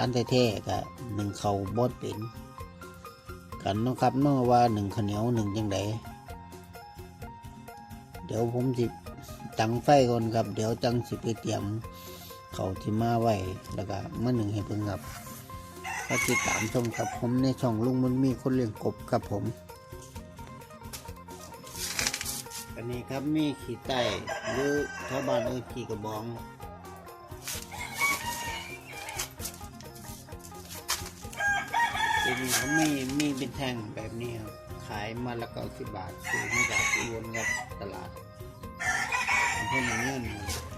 ารแท้ๆกับหนึ่งเขาบดเป็นกันเนาะครับเนาะว่าหนึ่งข้าวเหนียวหนึ่งจังไดเดี๋ยวผมสิตั้งไฟก่อนครับ เดี๋ยวจังสิไปเตรียมเขาที่มาไว้แล้วก็มาหนึ่งให้เพิ่งครับก็ติดตามชมครับผมในช่องลุงมันมีคนเลี้ยงกบครับผม อันนี้ครับมีขี้ไต้หรือชาวบ้านเรียขีกระบอง ทีนี้เขามีมีเป็นแท่งแบบนี้ครับขายมาละเก้าสิบบาทซื้อมาจากอุบลกับตลาดอำเภอหนองเงินครับ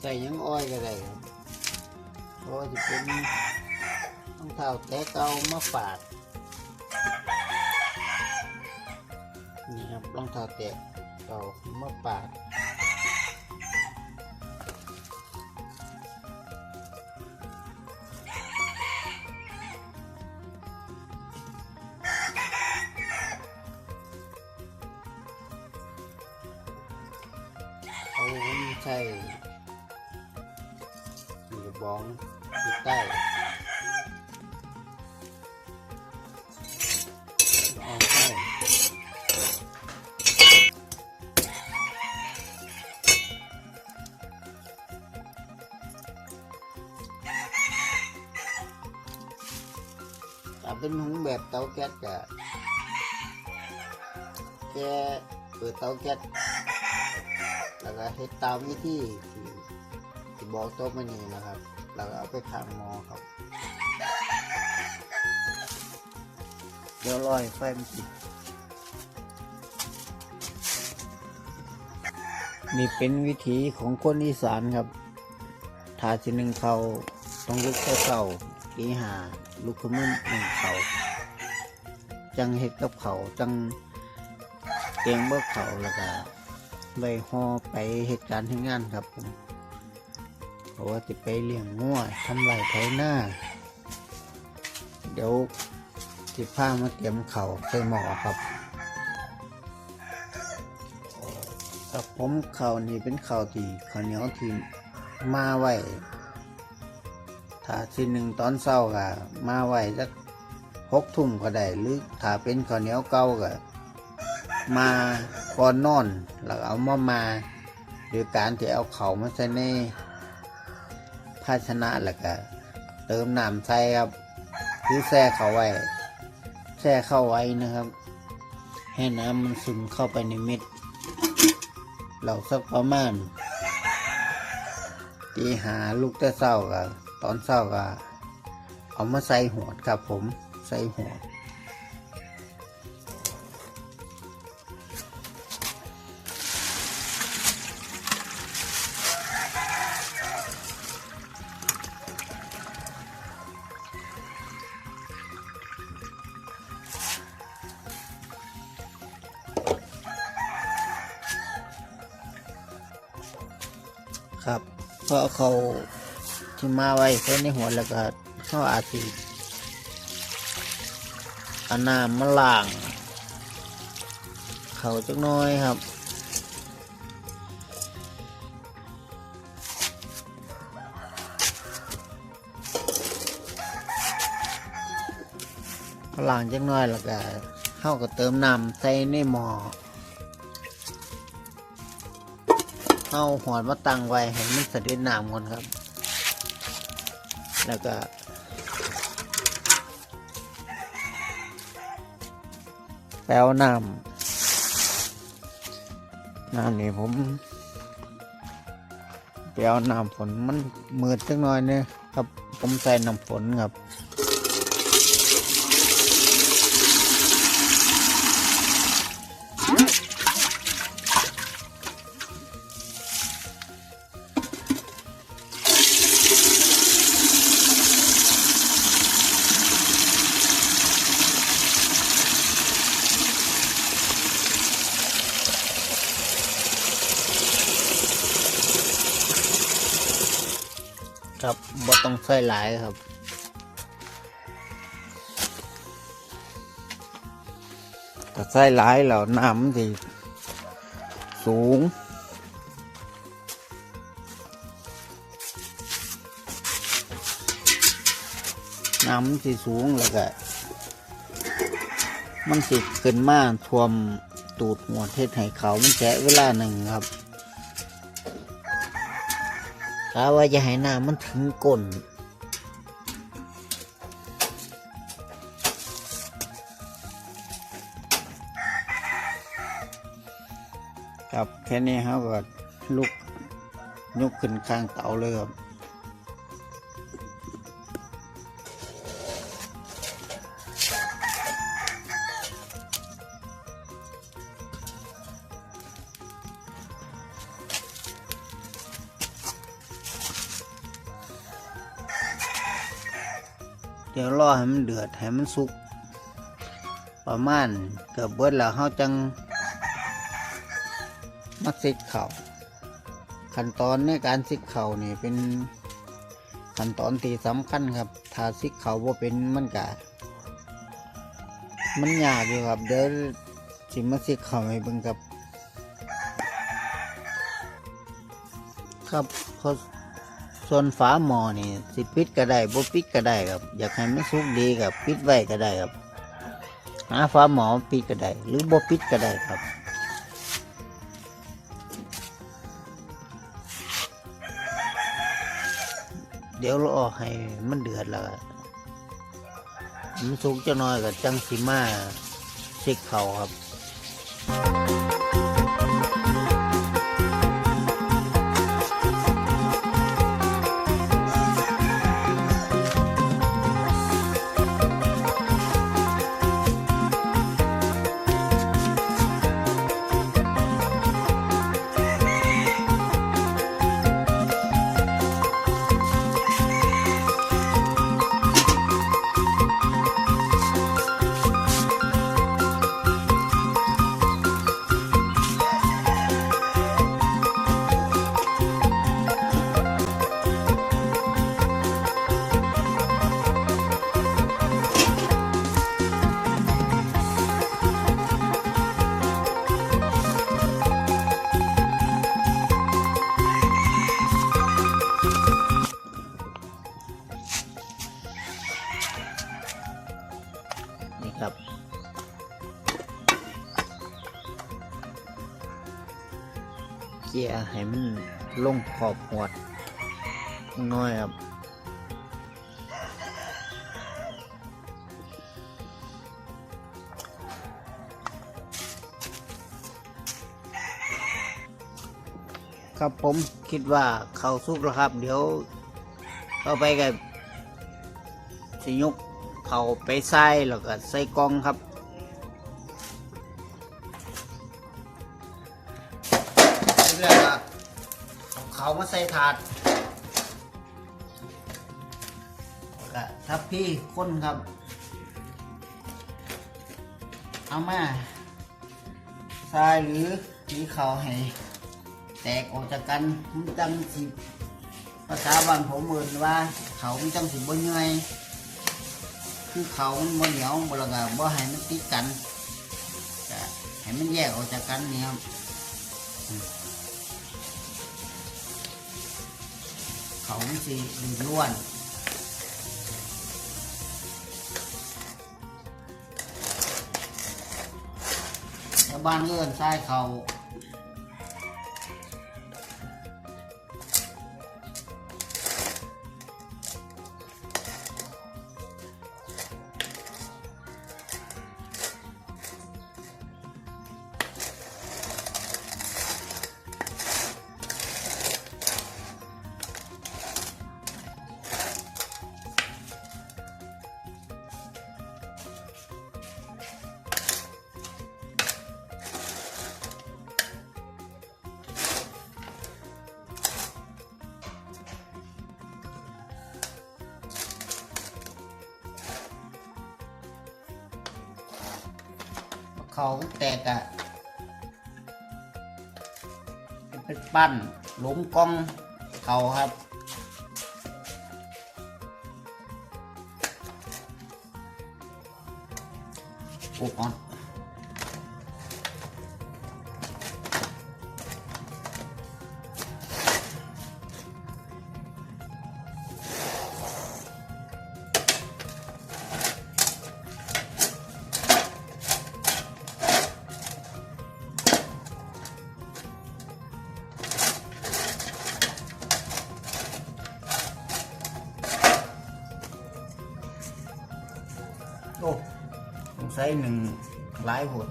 ใส่ยังอ้อยก็ได้ครับเพราะจะเป็นรองเท้าแตะเก่ามาฝาดนี่ครับรองเท้าแตะเก่ามาฝาด ไม่ใช่อยู่กับบองอยู่ใต้เอา ก็เฮ็ดตามวิธีที่ที่บอกตัวมันนี่นะครับแล้วเอาไปขางมอครับ เดี๋ยวรอยไฟมันติดนี่เป็นวิธีของคนอีสานครับถ้าสิหนึ่งเขาต้องลุกแต่เช้าตีหาลุกขึ้นมาหนึ่งเขาจังเฮ็ดกับเขาจังเตียงเบิกเขาแล้วก็ ใบหอไปเหตุการณ์ที่งานครับผมเพราะว่าจะไปเลี้ยงงัวทำไรไถหน้า เดี๋ยวที่ผ้ามาเตรียมเข่าใส่หมอครับกับผมเข่านี่เป็นเข่าที่ข้าวเหนียวที่มาไว้ถ้าทีหนึ่งตอนเช้าก็มาไว้สักหกทุ่มก็ได้หรือถ้าเป็นข้าวเหนียวเก่าก็ มาก่อนนอนแล้วเอามามาโดยการที่เอาเขามาใส่ในภาชนะแล้วก็เติมน้ำใส่ครับคือแช่เขาไว้แช่เข้าไว้นะครับ ให้น้ำมันซึมเข้าไปในเม็ดเราสักประมาณตีหาลูกแต่เศร้ากับตอนเศร้าก็เอามาใส่หัวดครับผมใส่หัว ครับเพราะเขาที่มาไว้ใส่ในหัวแล้วก็เขาอาจสิอาน้ำมาล้าง เขาจักน้อยครับล้างจักน้อยแล้วก็เข้าก็เติมน้ำใส่ในหม้อ เอาหอดมาตั้งไว้ให้มันสะเด็ดน้ำก่อนครับ แล้วก็แปลวน้ำน้ำนี่ผมแปลวน้ำฝนมันมืดจังหน่อยเนี่ยครับผมใส่น้ำฝนครับ ต้องใส่หลายครับถ้าใส่หลายแล้วน้ำมันสิสูงน้ำสิสูงแล้วก็มันสิขึ้นมาท่วมตูดหัวเทศให้เขามันแฉะเวลาหนึ่งครับาว่าจะให้น้ำมันถึงก้นครับแค่นี้ครับก็ลุกยกขึ้นข้างเตาเลยครับ ดี๋ยวรอให้มันเดือดให้มันสุก ประมาณเกือบเบิดแล้วเขาจังมักซิกเข่าขั้นตอนในการซิกเข่านี่เป็นขั้นตอนที่สำคัญครับถ้าซิกเข่าว่าเป็นมันกะมันยากอยู่ครับเดี๋ยวสิมาซิกเข่าให้เบิ่งครับ ครับเพรา ส่วนฝาหม้อนี่สิปิดก็ได้บ่ปิดก็ได้ครับ อยากให้มันสุกดีกับปิดไว้ก็ได้ครับหาฝาหม้อปิดก็ได้หรือบ่ปิดก็ได้ครับเดี๋ยวเราออกให้มันเดือดแล้วมันสุกจะน้อยกับจังสีมาซิกเขาครับ เกียร์ให้มันลงขอบหัวดน้อยครับครับผมคิดว่าเขาสุกแล้วครับ เดี๋ยวต่อไปกับสิยกเขาไปใส่แล้วก็ใส่กองครับ เขามาใส่ถาดแล้วก็ทับพี่คนครับ เอามาใส่หรือมีเขาให้ แตกออกจากกันมันจังสิภาษาบ้านผมเอ่นว่า เขามันจังสิบ่เหนื่อยคือเขามันบ่เหนียวบ่ละก็บ่ให้มันติดกันก็ให้มันแยกออกจากกันนี่ครับ ขามันสิดูดล้วนแล้วบ้านเงื่อนทรายเขา เขาแตกอะเป็นปั้นหลุมกล้องเขาครับโอ้ก่อน สงสัยหนึ่งหลายหด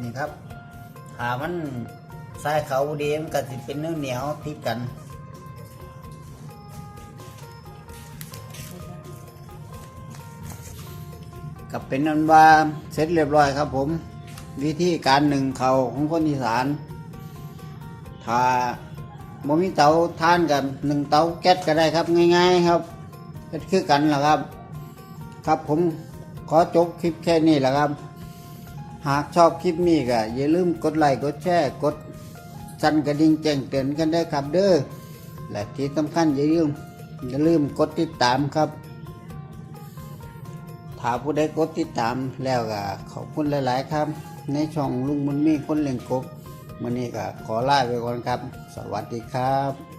นี่ครับหามันใส่เขาดีมันก็สิเป็นเนื้อเหนียวติดกันกับเป็นนันว่าเสร็จเรียบร้อยครับผม วิธีการหนึ่งเขาของคนอีสานถ้า บ่มีเตาทานกันหนึ่งเตาแก๊สก็ได้ครับง่ายๆครับก็คือกันแหละครับ ครับผมขอจบคลิปแค่นี้แหละครับ หากชอบคลิปนี้ก็อย่าลืมกดไลค์กดแชร์กดสั่นกระดิ่งแจ้งเตือนกันได้ครับเด้อและที่สำคัญอย่าลืมอย่าลืมกดติดตามครับถ้าผู้ใดกดติดตามแล้วก็ขอบคุณหลาย ๆ ครับ ในช่องลุงบุญมีคนเล่นกบ วันนี้ก็ขอลาไปก่อนครับ สวัสดีครับ